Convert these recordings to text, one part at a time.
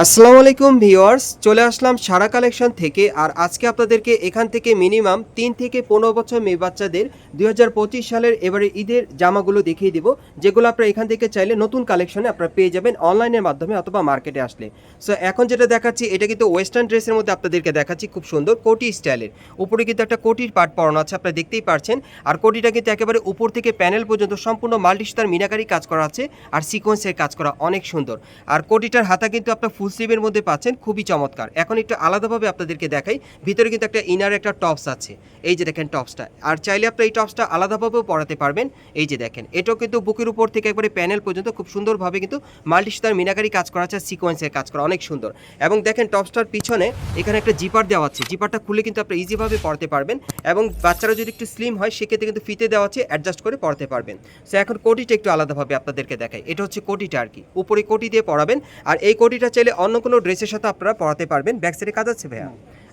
আসসালামু আলাইকুম ভিউয়ার্স, চলে আসলাম সারা কালেকশন থেকে আর আজকে আপনাদেরকে এখান থেকে মিনিমাম তিন থেকে পনেরো বছর মেয়ে বাচ্চাদের দুই হাজার পঁচিশ সালের এবারে ঈদের জামাগুলো দেখিয়ে দিব, যেগুলো আপনারা এখান থেকে চাইলে নতুন কালেকশনে আপনারা পেয়ে যাবেন অনলাইনের মাধ্যমে অথবা মার্কেটে আসলে। সো এখন যেটা দেখাচ্ছি, এটা কিন্তু ওয়েস্টার্ন ড্রেসের মধ্যে আপনাদেরকে দেখাচ্ছি, খুব সুন্দর কোটি স্টাইলের। উপরে কিন্তু একটা কোটির পার্ট পরানো আছে, আপনারা দেখতেই পারছেন। আর কোটিটা কিন্তু একেবারে উপর থেকে প্যানেল পর্যন্ত সম্পূর্ণ মাল্টিস্টার মিনাকারি কাজ করা আছে, আর সিকোয়েন্সের কাজ করা অনেক সুন্দর। আর কোটিটার হাতা কিন্তু আপনার ফুল স্লিভের মধ্যে পাচ্ছেন, খুবই চমৎকার। এখন একটু আলাদাভাবে আপনাদেরকে দেখাই, ভিতরে কিন্তু একটা ইনার একটা টপস আছে। এই যে দেখেন টপসটা আর চাইলে আপনি এই টপসটা আলাদাভাবেও পরাতে পারবেন। এই যে দেখেন, এটাও কিন্তু বুকের উপর থেকে একবারে প্যানেল পর্যন্ত খুব সুন্দরভাবে কিন্তু মাল্টি স্টার মিনাকারি কাজ করা আছে সিকোয়েন্সের কাজ করা, অনেক সুন্দর। এবং দেখেন টপসটার পিছনে এখানে একটা জিপার দেওয়া আছে। জিপারটা খুলে কিন্তু আপনি ইজিভাবে পড়তে পারবেন এবং বাচ্চারা যদি একটু স্লিম হয়, সেক্ষেত্রে কিন্তু ফিতে দেওয়া আছে অ্যাডজাস্ট করে পড়তে পারবেন। সো এখন কোটিটা একটু আলাদাভাবে আপনাদেরকে দেখাই। এটা হচ্ছে কোটিটা আর কি। উপরে কোটি দিয়ে পড়াবেন। আর এই কোটিটা চাইলে অন্য কোনো ড্রেসের সাথে আপনারা পরাতে পারবেন। ব্যাক সাইডে কাজ আছে ভাইয়া?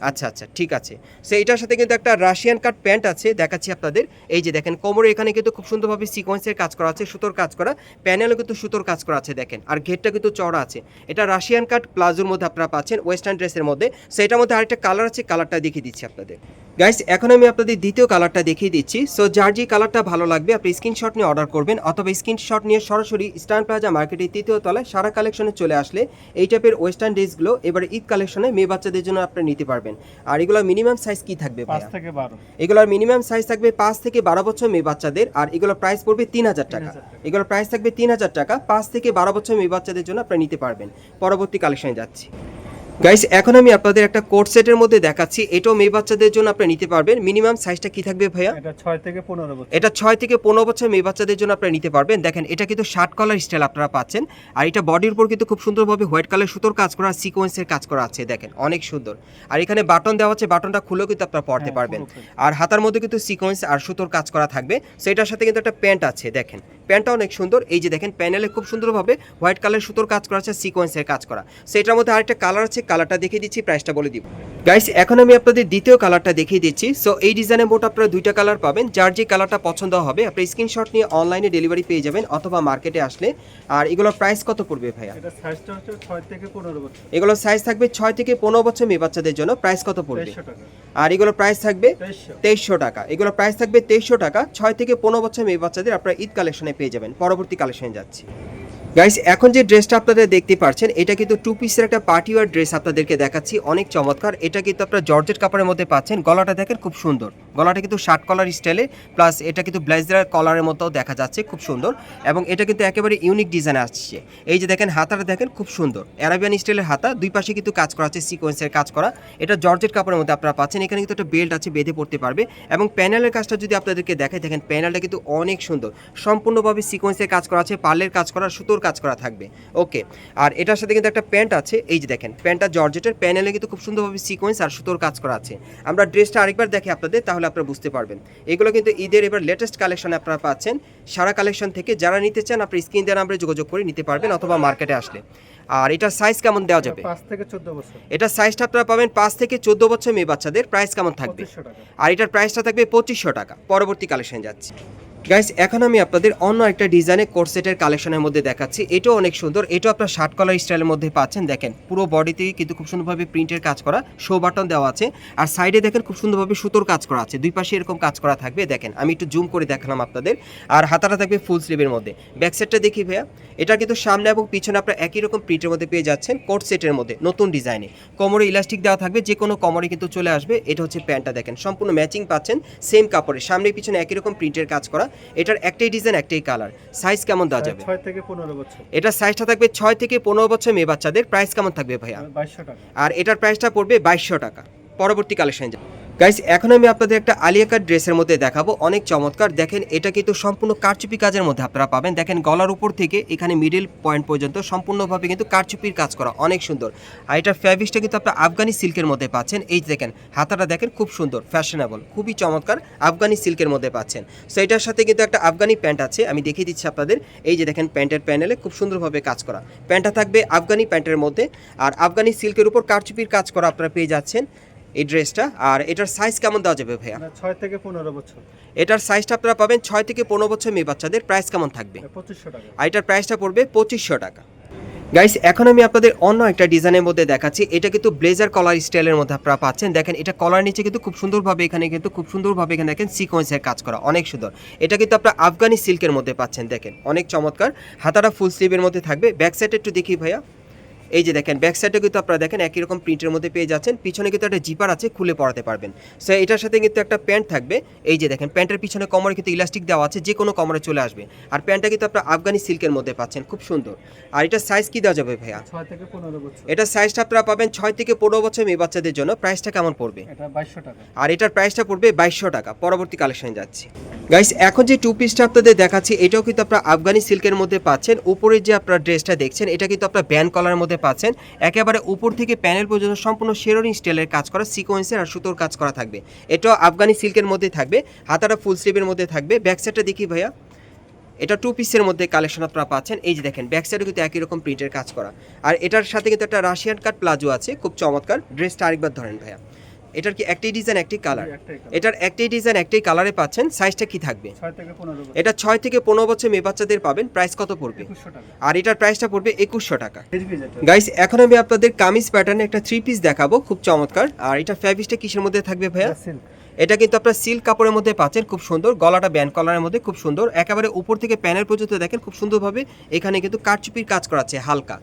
আচ্ছা আচ্ছা ঠিক আছে। সো এটার সাথে কিন্তু একটা রাশিয়ান কাট প্যান্ট আছে, দেখাচ্ছি আপনাদের। এই যে দেখেন, কোমরে এখানে কিন্তু খুব সুন্দরভাবে সিকোয়েন্সের কাজ করা আছে, সুতোর কাজ করা। প্যানেলও কিন্তু সুতোর কাজ করা আছে, দেখেন। আর ঘেরটা কিন্তু চড়া আছে। এটা রাশিয়ান কাট প্লাজোর মধ্যে আপনারা পাচ্ছেন ওয়েস্টার্ন ড্রেসের মধ্যে। সো এটার মধ্যে আরেকটা কালার আছে কালারটা দেখিয়ে দিচ্ছি আপনাদের। গাইস এখন আমি আপনাদের দ্বিতীয় কালারটা দেখিয়ে দিচ্ছি। সো যার যে কালারটা ভালো লাগবে আপনি স্ক্রিনশট নিয়ে অর্ডার করবেন অথবা স্ক্রিনশট নিয়ে সরাসরি স্টান প্লাজা মার্কেটের তৃতীয় তলায় সারা কালেকশনে চলে আসলে এই টাইপের ওয়েস্টার্ন ড্রেসগুলো এবারে ঈদ কালেকশনে মেয়ে বাচ্চাদের জন্য আপনি নিতে পারবেন। আর এগুলোর মিনিমাম সাইজ কি থাকবে পাঁচ থেকে বারো। এগুলোর মিনিমাম সাইজ থাকবে পাঁচ থেকে বারো বছর মেয়ে বাচ্চাদের আর এগুলোর প্রাইস পড়বে তিন হাজার টাকা। এগুলোর প্রাইস থাকবে তিন হাজার টাকা পাঁচ থেকে বারো বছর মেয়ে বাচ্চাদের জন্য আপনারা নিতে পারবেন। পরবর্তী কালেকশনে যাচ্ছি। গাইস এখন আমি আপনাদের একটা কোট সেটের মধ্যে দেখাচ্ছি। এটাও মেয়ে বাচ্চাদের জন্য আপনারা নিতে পারবেন। মিনিমাম সাইজটা কি থাকবে ভাইয়া? এটা ছয় থেকে পনেরো বছর। এটা ছয় থেকে পনেরো বছর মেয়ে বাচ্চাদের জন্য আপনারা নিতে পারবেন। দেখেন এটা কিন্তু শার্ট কলার স্টাইল আপনারা পাচ্ছেন। আর এটা বডির উপর কিন্তু খুব সুন্দরভাবে হোয়াইট কালার সুতোর কাজ করা সিকোয়েন্সের কাজ করা আছে। দেখেন অনেক সুন্দর। আর এখানে বাটন দেওয়া আছে। বাটনটা খুলেও কিন্তু আপনারা পড়তে হ্যাঁ, পারবেন। আর হাতার মধ্যে কিন্তু সিকোয়েন্স আর সুতোর কাজ করা থাকবে। সেটার সাথে কিন্তু একটা প্যান্ট আছে। দেখেন প্যান্টটা অনেক সুন্দর। এই যে দেখেন প্যানেলে খুব সুন্দরভাবে হোয়াইট কালার সুতোর কাজ করা আছে সিকোয়েন্সের কাজ করা। সেটার মধ্যে আরেকটা কালার আছে কালারটা দেখিয়ে দিচ্ছি প্রাইসটা বলে দিব। গাইস এখন আমি আপনাদের দ্বিতীয় কালারটা দেখিয়ে দিচ্ছি। সো এই ডিজাইনের মোট আপনারা দুইটা কালার পাবেন। যার যে কালারটা পছন্দ হবে আপনি স্ক্রিনশট নিয়ে অনলাইনে ডেলিভারি পেয়ে যাবেন অথবা মার্কেটে আসলে। আর এগুলোর প্রাইস কত পড়বে ভাইয়া? এটা সাইজটা হচ্ছে ছয় থেকে পনেরো বছর। এগুলোর সাইজ থাকবে ছয় থেকে পনেরো বছর মেয়ে বাচ্চাদের জন্য। প্রাইস কত পড়বে? আর এগুলো প্রাইস থাকবে তেইশশো। টাকা। এগুলো প্রাইস থাকবে তেইশশো টাকা। ছয় থেকে পনেরো বছর মেয়ে বাচ্চাদের আপনারা ঈদ কালেকশনে পেয়ে যাবেন। পরবর্তী কালেকশনে যাচ্ছি। গাইস এখন যে ড্রেসটা আপনারা দেখতে পাচ্ছেন এটা কিন্তু টু পিসের একটা পার্টি ওয়ার ড্রেস আপনাদেরকে দেখাচ্ছি, অনেক চমৎকার। এটা কিন্তু আপনারা জর্জেট কাপড়ের মধ্যে পাচ্ছেন, গলাটা দেখেন খুব সুন্দর। গলাটা কিন্তু শার্ট কলার স্টাইলে প্লাস এটা কিন্তু ব্লেজার কলারের মতো দেখা যাচ্ছে, খুব সুন্দর। এবং এটা কিন্তু একেবারে ইউনিক ডিজাইন আসছে। এই যে দেখেন, হাতাটা দেখেন খুব সুন্দর। অ্যারাবিয়ান স্টাইলের হাতা, দুই পাশে কিন্তু কাজ করা আছে সিকোয়েন্সের কাজ করা। এটা জর্জেট কাপড়ের মধ্যে আপনারা পাচ্ছেন, এখানে কিন্তু একটা বেল্ট আছে, বেঁধে পড়তে পারবে। এবং প্যানেলের কাজটা যদি আপনাদেরকে দেখায় দেখেন প্যানেলটা কিন্তু অনেক সুন্দর। সম্পূর্ণভাবে সিকোয়েন্সের কাজ করা আছে, পার্লের কাজ করা, সুতোর কাজ করা থাকবে। ওকে আর এটার সাথে কিন্তু একটা প্যান্ট আছে এই যে দেখেন প্যান্টটা জর্জেটের প্যানেলে কিন্তু খুব সুন্দরভাবে সিকোয়েন্স আর সুতোর কাজ করা আছে। আমরা ড্রেসটা আরেকবার দেখে আপনাদের তাহলে আপনারা বুঝতে পারবেন। এগুলো কিন্তু ঈদের এবার লেটেস্ট কালেকশন আপনারা পাচ্ছেন। সারা কালেকশন থেকে যারা নিতে চান আপনি স্ক্রিন দেওয়ার নাম্বারে যোগাযোগ করে নিতে পারবেন অথবা মার্কেটে আসলে। আর এটার সাইজ কেমন দেওয়া যাবে? পাঁচ থেকে চোদ্দ বছর। এটার সাইজটা আপনারা পাবেন পাঁচ থেকে চোদ্দ বছর মেয়ে বাচ্চাদের প্রাইস কেমন থাকবে? আর এটার প্রাইসটা থাকবে পঁচিশশো টাকা। পরবর্তী কালেকশন যাচ্ছি। গাইস এখন আমি আপনাদের অন্য একটা ডিজাইনে কোর্সেটের কালেকশনের মধ্যে দেখাচ্ছি। এটাও অনেক সুন্দর। এটাও আপনার শার্ট কলার স্টাইলের মধ্যে পাচ্ছেন। দেখেন, পুরো বডিতেই কিন্তু খুব সুন্দরভাবে প্রিন্টের কাজ করা শো বাটন দেওয়া আছে। আর সাইডে দেখেন খুব সুন্দরভাবে সুতোর কাজ করা আছে। দুই পাশে এরকম কাজ করা থাকবে। দেখেন, আমি একটু জুম করে দেখালাম আপনাদের। আর হাতাটা থাকবে ফুল স্লিভের মধ্যে। ব্যাক সাইডটা দেখি ভাইয়া। এটা কিন্তু সামনে এবং পিছনে আপনার একই রকম প্রিন্টের মধ্যে পেয়ে যাচ্ছেন কোট সেটের মধ্যে, নতুন ডিজাইনে কোমরে ইলাস্টিক দেওয়া থাকবে। যে কোনো কোমরে কিন্তু চলে আসবে। এটা হচ্ছে প্যান্টটা দেখেন। সম্পূর্ণ ম্যাচিং পাচ্ছেন। সেম কাপড়ে। সামনে পিছনে একই রকম প্রিন্টের কাজ করা। এটার একটাই ডিজাইন একটাই কালার সাইজ কেমন দেওয়া যাবে? ছয় থেকে পনেরো বছর। এটার সাইজটা থাকবে ছয় থেকে পনেরো বছর মেয়ে বাচ্চাদের। প্রাইস কেমন থাকবে ভাইয়া? বাইশশো টাকা। আর এটার প্রাইসটা পড়বে বাইশশো টাকা। পরবর্তী কালেকশন গাইস এখন আমি আপনাদের একটা আলিয়া কাট ড্রেসের মধ্যে দেখাবো। অনেক চমৎকার। দেখেন, এটা কিন্তু সম্পূর্ণ কারচুপি কাজের মধ্যে আপনারা পাবেন। দেখেন, গলার উপর থেকে এখানে মিডিল পয়েন্ট পর্যন্ত সম্পূর্ণভাবে কিন্তু কারচুপির কাজ করা। অনেক সুন্দর। আর এটার ফ্যাব্রিক্সটা কিন্তু আপনার আফগানি সিল্কের মধ্যে পাচ্ছেন। এই দেখেন, হাতাটা দেখেন, খুব সুন্দর ফ্যাশনেবল খুবই চমৎকার আফগানি সিল্কের মধ্যে পাচ্ছেন। সো এটার সাথে কিন্তু একটা আফগানি প্যান্ট আছে। আমি দেখিয়ে দিচ্ছি আপনাদের। এই যে দেখেন প্যান্টের প্যানেলে খুব সুন্দরভাবে কাজ করা। প্যান্টটা থাকবে আফগানি প্যান্টের মধ্যে। আর আফগানি সিল্কের উপর কারচুপির কাজ করা আপনারা পেয়ে যাচ্ছেন। এই ড্রেসটা। আর এটার সাইজ কেমন দেওয়া যাবে ভাইয়া? মানে ছয় থেকে পনেরো বছর। এটার সাইজটা আপনারা পাবেন ছয় থেকে পনেরো বছর মেয়ে বাচ্চাদের। প্রাইস কেমন থাকবে? পঁচিশশো টাকা। আর এটার প্রাইসটা পড়বে পঁচিশশো টাকা। গাইস এখন আমি আপনাদের অন্য একটা ডিজাইনের মধ্যে দেখাচ্ছি। এটা কিন্তু ব্লেজার কলার স্টাইলের মধ্যে আপনারা পাচ্ছেন। দেখেন এটা কলার নিচে কিন্তু খুব সুন্দরভাবে এখানে কিন্তু খুব সুন্দরভাবে এখানে দেখেন সিকোয়েন্সের কাজ করা। অনেক সুন্দর। এটা কিন্তু আপনারা আফগানি সিল্কের মধ্যে পাচ্ছেন দেখেন। অনেক চমৎকার। হাতাটা ফুল স্লিভের মধ্যে থাকবে। ব্যাক সাইডে একটু দেখি ভাইয়া। এই যে দেখেন ব্যাক সাইডে কিন্তু আপনারা দেখেন একই রকম প্রিন্টের মধ্যে পেয়ে যাচ্ছেন। পিছনে কিন্তু একটা জিপার আছে খুলে পরাতে পারবেন। সো এটার সাথে কিন্তু একটা প্যান্ট থাকবে। এই যে দেখেন প্যান্টের পিছনে কমরে কিন্তু ইলাস্টিক দেওয়া আছে যে কোনো কমরে চলে আসবে। আর প্যান্টটা কিন্তু আপনার আফগানি সিল্কের মধ্যে পাচ্ছেন খুব সুন্দর। আর এটা সাইজ কি দেওয়া যাবে ভাইয়া? ছয় থেকে পনেরো বছর। এটা সাইজটা আপনারা পাবেন ছয় থেকে পনেরো বছর মেয়ে বাচ্চাদের জন্য। প্রাইসটা কেমন পড়বে? আর এটার প্রাইসটা পড়বে বাইশশো টাকা। পরবর্তী কালেকশন যাচ্ছি। গাইস এখন যে টু পিসটা আপনাদের দেখাচ্ছি এটাও কিন্তু আপনারা আফগানি সিল্কের মধ্যে পাচ্ছেন। উপরে যে আপনারা ড্রেসটা দেখছেন এটা কিন্তু আপনার ব্যান্ড কলার মধ্যে পাচ্ছেন। একেবারে উপর থেকে প্যানেল পর্যন্ত সম্পূর্ণ শেরোনি স্টাইলের কাজ করা, সিকোয়েন্সের আর সুতোর কাজ করা থাকবে। এটা আফগানি সিল্কের মধ্যে থাকবে, হাতাটা ফুল স্লিভের মধ্যে থাকবে। ব্যাকসাইডটা দেখি ভাইয়া। এটা টু পিসের মধ্যে কালেকশন আপনারা পাচ্ছেন। এই যে দেখেন ব্যাক সাইডে কিন্তু একই রকম প্রিন্টের কাজ করা। আর এটার সাথে কিন্তু একটা রাশিয়ান কাট প্লাজো আছে, খুব চমৎকার। ড্রেসটা আরেকবার ধরেন ভাইয়া। এটার কি একটাই ডিজাইন একটাই কালার এটার একটাই ডিজাইন একটাই কালারে পাচ্ছেন সাইজটা কি থাকবে? এটা ছয় থেকে পনেরো বছর মেয়ে বাচ্চাদের পাবেন প্রাইস কত পড়বে? আর এটার প্রাইসটা পড়বে একুশশো টাকা। গাইস এখন আমি আপনাদের কামিজ প্যাটার্নে একটা থ্রি পিস দেখাবো খুব চমৎকার। আর এটা ফ্যাব্রিকটা কিসের মধ্যে থাকবে ভাইয়া? এটা কিন্তু আপনার সিল্ক কাপড়ের মধ্যে পাচ্ছেন খুব সুন্দর। গলাটা ব্যান্ড কলারের মধ্যে খুব সুন্দর। একেবারে উপর থেকে প্যানেল পর্যন্ত দেখেন খুব সুন্দরভাবে এখানে কিন্তু কারচুপির কাজ করা আছে হালকা।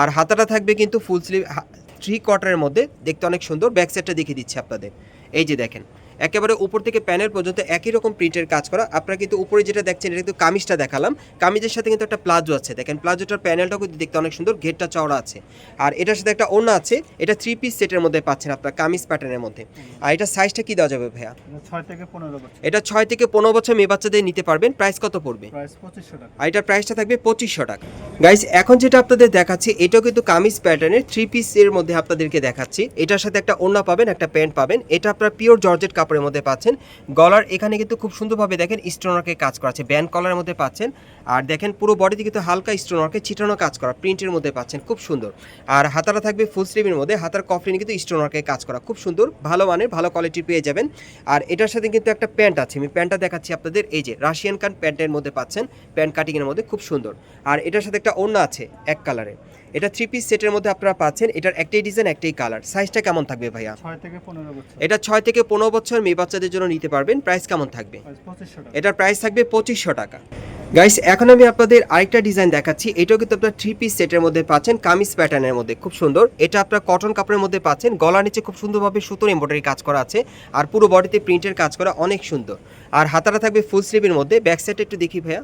আর হাতাটা থাকবে কিন্তু ফুল স্লিভ থ্রি কোয়ার্টারের মধ্যে দেখতে অনেক সুন্দর ব্যাক সাইডটা দেখিয়ে দিচ্ছি আপনাদের। এই যে দেখেন একেবারে উপর থেকে প্যানেল পর্যন্ত একই রকম প্রিন্টের কাজ করা। আপনারা কিন্তু উপরে যেটা দেখছেন এটা কিন্তু কামিজটা দেখালাম। কামিজের সাথে কিন্তু একটা প্লাজো আছে। দেখেন প্লাজোটার প্যানেলটাও কিন্তু দেখতে অনেক সুন্দর ঘেরটা চওড়া আছে। আর এটার সাথে একটা ওড়না আছে এটা থ্রি পিস সেটের মধ্যে পাচ্ছেন আপনার কামিজ প্যাটার্নের মধ্যে। আর এটা সাইজটা কি দেওয়া যাবে ভাইয়া? এটা ছয় থেকে পনেরো বছর। এটা ছয় থেকে পনেরো বছর মেয়ে বাচ্চাদের নিতে পারবেন। প্রাইস কত পড়বে? আর এটার প্রাইসটা থাকবে পঁচিশশো টাকা। গাইস এখন যেটা আপনাদের দেখাচ্ছি এটাও কিন্তু কামিজ প্যাটার্নের থ্রি পিসের মধ্যে আপনাদেরকে দেখাচ্ছি। এটার সাথে একটা ওড়না পাবেন একটা প্যান্ট পাবেন। এটা আপনার পিওর জর্জেট কাপড়ের মধ্যে পাচ্ছেন। গলার এখানে কিন্তু খুব সুন্দরভাবে দেখেন স্টোনারকে কাজ করা আছে। ব্যান্ড কলারের মধ্যে পাচ্ছেন। আর দেখেন পুরো বডিতে কিন্তু হালকা স্টোনারকে ছিটানো কাজ করা প্রিন্টের মধ্যে পাচ্ছেন, খুব সুন্দর। আর হাতাটা থাকবে ফুল স্লিভের মধ্যে, হাতার কফলিনে কিন্তু স্টোনারকে কাজ করা, খুব সুন্দর, ভালো মানের, ভালো কোয়ালিটির পেয়ে যাবেন। আর এটার সাথে কিন্তু একটা প্যান্ট আছে, আমি প্যান্টটা দেখাচ্ছি আপনাদের, এই যে রাশিয়ান কাট প্যান্টের মধ্যে পাচ্ছেন প্যান্ট কাটিংয়ের মধ্যে, খুব সুন্দর। আর এটার সাথে একটা ওড়না আছে, এক কালারে এটা থ্রি পিস সেটের মধ্যে আপনারা পাচ্ছেন। এটার একটাই ডিজাইন একটাই কালার সাইজটা কেমন থাকবে ভাইয়া? ছয় থেকে পনেরো বছর। এটা ছয় থেকে পনেরো বছর মেয়ে বাচ্চাদের জন্য নিতে পারবেন। প্রাইস কেমন থাকবে? এটার প্রাইস থাকবে পঁচিশশো টাকা। গাইস এখন আমি আপনাদের আরেকটা ডিজাইন দেখাচ্ছি। এটাও কিন্তু আপনার থ্রি পিস সেটের মধ্যে পাচ্ছেন কামিজ প্যাটার্নের মধ্যে। খুব সুন্দর। এটা আপনার কটন কাপড়ের মধ্যে পাচ্ছেন। গলার নিচে খুব সুন্দরভাবে সুতোর এমব্রয়ডারি কাজ করা আছে। আর পুরো বডিতে প্রিন্টের কাজ করা অনেক সুন্দর। আর হাতাটা থাকবে ফুল স্লিভের মধ্যে। ব্যাক সাইডে একটু দেখি ভাইয়া।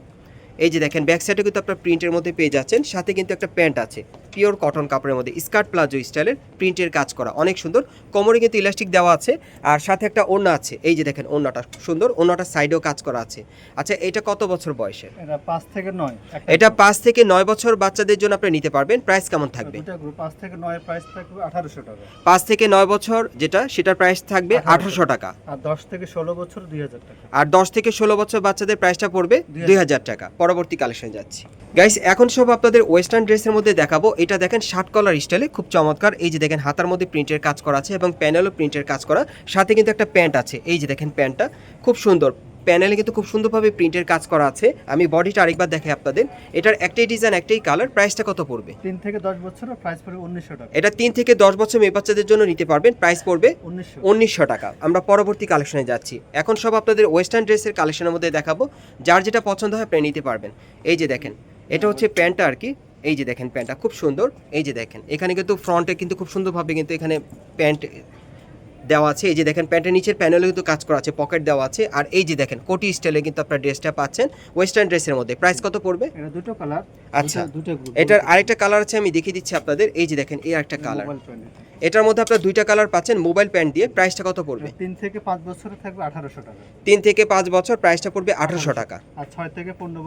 এই যে দেখেন ব্যাক সাইডে কিন্তু আপনার প্রিন্টের মধ্যে পেয়ে যাচ্ছেন, সাথে কিন্তু একটা প্যান্ট আছে। পিওর কটন কাপড়ের মধ্যে স্কার্ট প্লাজো স্টাইলের প্রিন্টের কাজ করা। অনেক সুন্দর। কোমরে কিন্তু ইলাস্টিক দেওয়া আছে। আর সাথে একটা ওড়না আছে। এই যে দেখেন ওড়নাটা সুন্দর। ওড়নাটার সাইডেও কাজ করা আছে। আচ্ছা এটা কত বছর বয়সের এটা পাঁচ থেকে নয়। এটা পাঁচ থেকে নয় বছর বাচ্চাদের জন্য আপনি নিতে পারবেন। প্রাইস কেমন থাকবে? পাঁচ থেকে নয় প্রাইস থাকবে আঠারোশো টাকা। পাঁচ থেকে নয় বছর যেটা সেটার প্রাইস থাকবে আঠারোশো। টাকা। আর দশ থেকে ষোলো বছর দুই হাজার টাকা। আর দশ থেকে ষোলো বছর বাচ্চাদের প্রাইসটা পড়বে দুই দুই হাজার টাকা। পরবর্তী কালেকশন যাচ্ছি। গাইস এখন সব আপনাদের ওয়েস্টার্ন ড্রেসের মধ্যে দেখাবো। এটা দেখেন শার্ট কলার স্টাইলে খুব চমৎকার। এই যে দেখেন হাতার মধ্যে প্রিন্টের কাজ করা আছে এবং প্যানেলও প্রিন্টের কাজ করা। সাথে কিন্তু একটা প্যান্ট আছে। এই যে দেখেন প্যান্টটা খুব সুন্দর। প্যানেলে কিন্তু খুব সুন্দরভাবে প্রিন্টের কাজ করা আছে। আমি বডিটা আরেকবার দেখাই আপনাদের। এটার একটাই ডিজাইন একটাই কালার প্রাইসটা কত পড়বে? তিন থেকে দশ বছর প্রাইস পড়বে উনিশশো টাকা। এটা তিন থেকে দশ বছর মেয়ে বাচ্চাদের জন্য নিতে পারবেন। প্রাইস পড়বে উনিশশো। টাকা। আমরা পরবর্তী কালেকশনে যাচ্ছি। এখন সব আপনাদের ওয়েস্টার্ন ড্রেসের কালেকশনের মধ্যে দেখাবো। যার যেটা পছন্দ হয় আপনি নিতে পারবেন। এই যে দেখেন এটা হচ্ছে প্যান্টটা আর কি। এই যে দেখেন প্যান্টটা, খুব সুন্দর। এই যে দেখেন, এখানে কিন্তু ফ্রন্টে কিন্তু খুব সুন্দরভাবে কিন্তু এখানে প্যান্ট দেওয়া আছে। এই যে দেখেন প্যান্টের নিচের প্যানেলে কিন্তু কাজ করা আছে পকেট দেওয়া আছে। আর এই যে দেখেন কোটি স্টাইলে কিন্তু আপনার ড্রেসটা পাচ্ছেন ওয়েস্টার্ন ড্রেসের মধ্যে। প্রাইস কত পড়বে? এটা দুটো কালার আচ্ছা। দুটো এটার আরেকটা কালার আছে আমি দেখিয়ে দিচ্ছি আপনাদের। এই যে দেখেন এই একটা কালার এটার মধ্যে আপনার দুইটা কালার পাচ্ছেন মোবাইল প্যান্ট দিয়ে। প্রাইসটা কত পড়বে? তিন থেকে পাঁচ বছরে থাকবে আঠারোশো টাকা। তিন থেকে পাঁচ বছর প্রাইসটা পড়বে আঠারোশো টাকা। আর ছয় থেকে পনেরো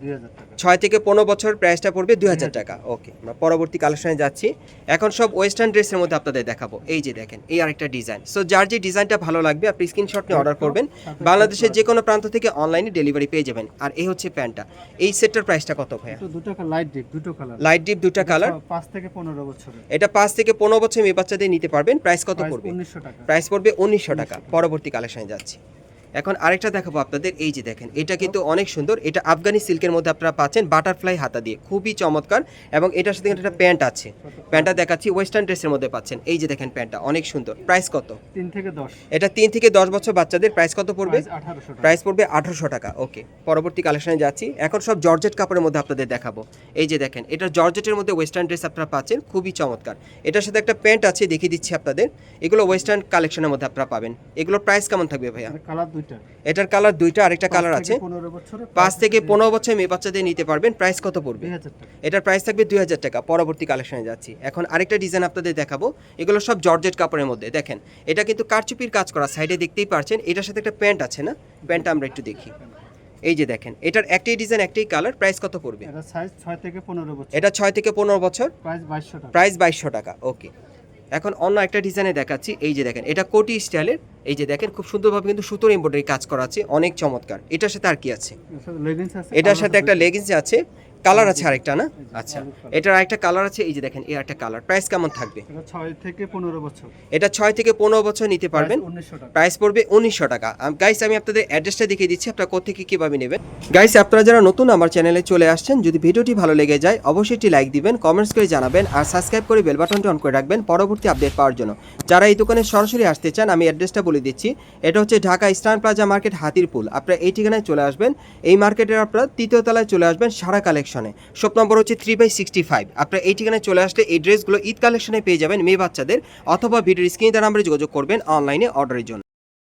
দুই হাজার টাকা। ছয় থেকে পনেরো বছর প্রাইসটা পড়বে দুই হাজার টাকা। ওকে আমরা পরবর্তী কালেকশনে যাচ্ছি। এখন সব ওয়েস্টার্ন ড্রেসের মধ্যে আপনাদের দেখাবো। এই যে দেখেন এই আরেকটা ডিজাইন সো যার যে ডিজাইনটা ভালো লাগবে আপনি স্ক্রিনশট নিয়ে অর্ডার করবেন। বাংলাদেশের যে কোনো প্রান্ত থেকে অনলাইনে ডেলিভারি পেয়ে যাবেন। আর এই হচ্ছে প্যান্টটা। এই সেটটার প্রাইসটা কত ভাইয়া? দুটো লাইট ডিপ দুটো কালার লাইট ডিপ দুটো কালার পাঁচ থেকে পনেরো বছর এটা পাঁচ থেকে পনেরো বছর মেয়ে বাচ্চাদের নিতে পারবেন। প্রাইস কত পড়বে? উনিশশো টাকা। প্রাইস পড়বে উনিশশো টাকা। পরবর্তী কালেকশনে যাচ্ছি। এখন আরেকটা দেখাবো আপনাদের এই যে দেখেন এটা কিন্তু অনেক সুন্দর। এটা আফগানি সিল্কের মধ্যে আপনারা পাচ্ছেন বাটারফ্লাই হাতা দিয়ে খুবই চমৎকার। এবং এটার সাথে একটা প্যান্ট আছে। প্যান্টটা দেখাচ্ছি ওয়েস্টার্ন ড্রেসের মধ্যে পাচ্ছেন। এই যে দেখেন প্যান্টটা অনেক সুন্দর। প্রাইস কত? তিন থেকে দশ। এটা তিন থেকে দশ বছর বাচ্চাদের। প্রাইস কত পড়বে? প্রাইস পড়বে আঠারোশো টাকা। ওকে পরবর্তী কালেকশনে যাচ্ছি। এখন সব জর্জেট কাপড়ের মধ্যে আপনাদের দেখাবো। এই যে দেখেন এটা জর্জেটের মধ্যে ওয়েস্টার্ন ড্রেস আপনারা পাচ্ছেন খুবই চমৎকার। এটার সাথে একটা প্যান্ট আছে দেখিয়ে দিচ্ছি আপনাদের। এগুলো ওয়েস্টার্ন কালেকশনের মধ্যে আপনারা পাবেন। এগুলোর প্রাইস কেমন থাকবে ভাইয়া? কালার এটার কালার দুইটা আরেকটা কালার আছে। পাঁচ থেকে পনেরো বছর মেয়ে বাচ্চাদের নিতে পারবেন। প্রাইস কত পড়বে? এটার প্রাইস থাকবে দুই হাজার টাকা। পরবর্তী কালেকশনে যাচ্ছি। এখন আরেকটা ডিজাইন আপনাদের দেখাবো। এগুলো সব জর্জেট কাপড়ের মধ্যে। দেখেন এটা কিন্তু কারচুপির কাজ করা সাইডে দেখতেই পারছেন। এটার সাথে একটা প্যান্ট আছে না? প্যান্টটা আমরা একটু দেখি। এই যে দেখেন এটার একটাই ডিজাইন একটাই কালার প্রাইস কত পড়বে? এটা সাইজ ছয় থেকে পনেরো বছর। এটা ছয় থেকে পনেরো বছর। প্রাইস বাইশশো টাকা। প্রাইস বাইশশো টাকা। ওকে এখন অন্য একটা ডিজাইনে দেখাচ্ছি। এই যে দেখেন এটা কোটি স্টাইলের এই যে দেখেন খুব সুন্দরভাবে কিন্তু সুতোর এমব্রয়ডারি কাজ করা আছে অনেক চমৎকার। এটার সাথে আর কি আছে? এটার সাথে একটা লেগিংস আছে কালার আছে আরেকটা না? আচ্ছা। এটার আরেকটা কালার আছে এই যে দেখেন এর একটা কালার প্রাইস কেমন থাকবে? এটা ছয় থেকে পনেরো বছর। এটা ছয় থেকে পনেরো বছর নিতে পারবেন। প্রাইস পড়বে উনিশশো টাকা। গাইস আমি আপনাদের অ্যাড্রেসটা দেখিয়ে দিচ্ছি আপনারা কোথেকে কীভাবে নেবেন। গাইস আপনারা যারা নতুন আমার চ্যানেলে চলে আসছেন যদি ভিডিওটি ভালো লেগে যায় অবশ্যই একটি লাইক দিবেন কমেন্টস করে জানাবেন আর সাবস্ক্রাইব করে বেল বাটনটি অন করে রাখবেন পরবর্তী আপডেট পাওয়ার জন্য। যারা এই দোকানে সরাসরি আসতে চান আমি অ্যাড্রেসটা বলে দিচ্ছি। এটা হচ্ছে Dhaka eastern plaza market Hatirpool. আপনারা এই ঠিকানায় চলে আসবেন। এই মার্কেটের আপনারা তৃতীয় তলায় চলে আসবেন সারা কালেকশনে শপ নম্বর হচ্ছে থ্রি বাই সিক্সটি ফাইভ আপনারা এই ঠিকানায় চলে আসলে এই ড্রেসগুলো ঈদ কালেকশনে পেয়ে যাবেন মেয়ে বাচ্চাদের অথবা ভিডিওর স্ক্রিনে তার নাম্বারে যোগাযোগ করবেন অনলাইনে অর্ডারের জন্য।